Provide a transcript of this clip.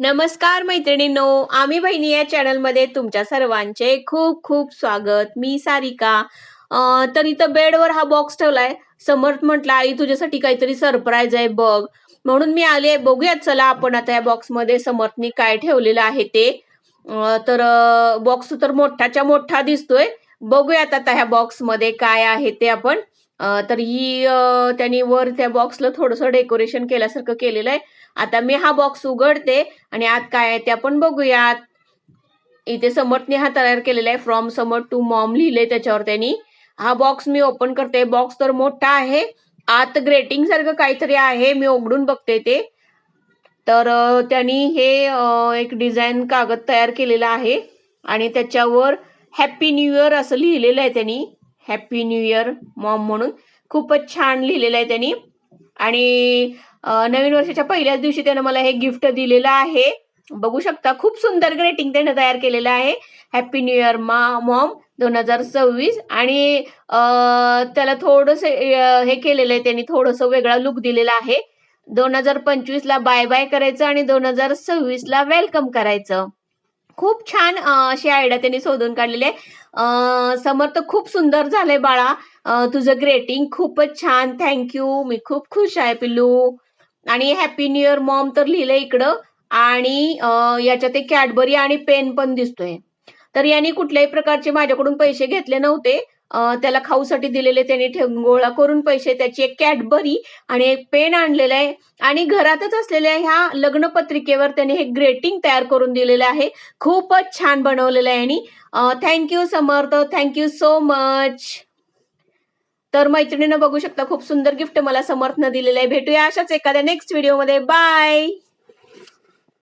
नमस्कार मैत्रिणींनो आम्ही बहिणी या चॅनलमध्ये तुमच्या सर्वांचे खूप खूप स्वागत. मी सारिका. तर इथं बेडवर हा बॉक्स ठेवलाय. समर्थ म्हटलं आई तुझ्यासाठी काहीतरी सरप्राईज आहे बघ. म्हणून मी आले बघूयात चला आपण आता या बॉक्समध्ये समर्थनी काय ठेवलेलं आहे ते. तर बॉक्स तर मोठाच्या मोठा दिसतोय. बघूयात आता ह्या बॉक्समध्ये काय आहे ते आपण. तर ही त्यांनी वर त्या बॉक्सला थोडंसं डेकोरेशन केल्यासारखं केलेलं आहे. आता मी हा बॉक्स उघडते आणि आत काय आहे ते आपण बघूयात. इथे समर्थने हा तयार केलेला आहे. फ्रॉम समर्थ टू मॉम लिहिले त्याच्यावर त्यांनी. हा बॉक्स मी ओपन करते. बॉक्स तर मोठा आहे. आत ग्रेटिंग सारखं काहीतरी आहे. मी उघडून बघते ते. तर त्यांनी हे एक डिझाईन कागद तयार केलेला आहे. आणि त्याच्यावर हॅपी न्यू इयर असं लिहिलेलं आहे त्यांनी. हॅपी न्यू इयर मॉम म्हणून. खूपच छान लिहिलेलं आहे त्यांनी. आणि नवीन वर्षाच्या पहिल्याच दिवशी त्यानं मला हे गिफ्ट दिलेलं आहे. बघू शकता खूप सुंदर ग्रेटिंग त्यानं तयार केलेलं आहे. Happy new year ma mom दोन हजार सव्वीस. आणि त्याला थोडंसं हे केलेलं आहे त्यांनी थोडंसं वेगळा लुक दिलेला आहे. दोन हजार पंचवीसला बाय बाय करायचं आणि दोन हजार सव्वीसला वेलकम करायचं. खूप छान अशी आयडिया त्यांनी शोधून काढलेली आहे. समर्थ खूप सुंदर झालंय बाळा. तुझं ग्रेटिंग खूपच छान. थँक्यू मी खूप खुश आहे पिल्लू. आणि हॅपी न्यू इयर मॉम तर लिहिलंय इकडं. आणि याच्यात एक कॅडबरी आणि पेन पण दिसतोय. तर यांनी कुठल्याही प्रकारचे माझ्याकडून पैसे घेतले नव्हते. त्याला खाऊसाठी दिलेले त्यांनी गोळा करून पैसे त्याची एक कॅडबरी आणि एक पेन आणलेलं आहे. आणि घरातच असलेल्या ह्या लग्नपत्रिकेवर त्यांनी हे ग्रेटिंग तयार करून दिलेलं आहे. खूपच छान बनवलेलं आहे आणि thank you Samarth. Thank you so much तर मैत्रिणीनं बघू शकता खूप सुंदर गिफ्ट मला समर्थनं दिलेलं आहे. भेटूया अशाच एखाद्या नेक्स्ट व्हिडिओमध्ये बाय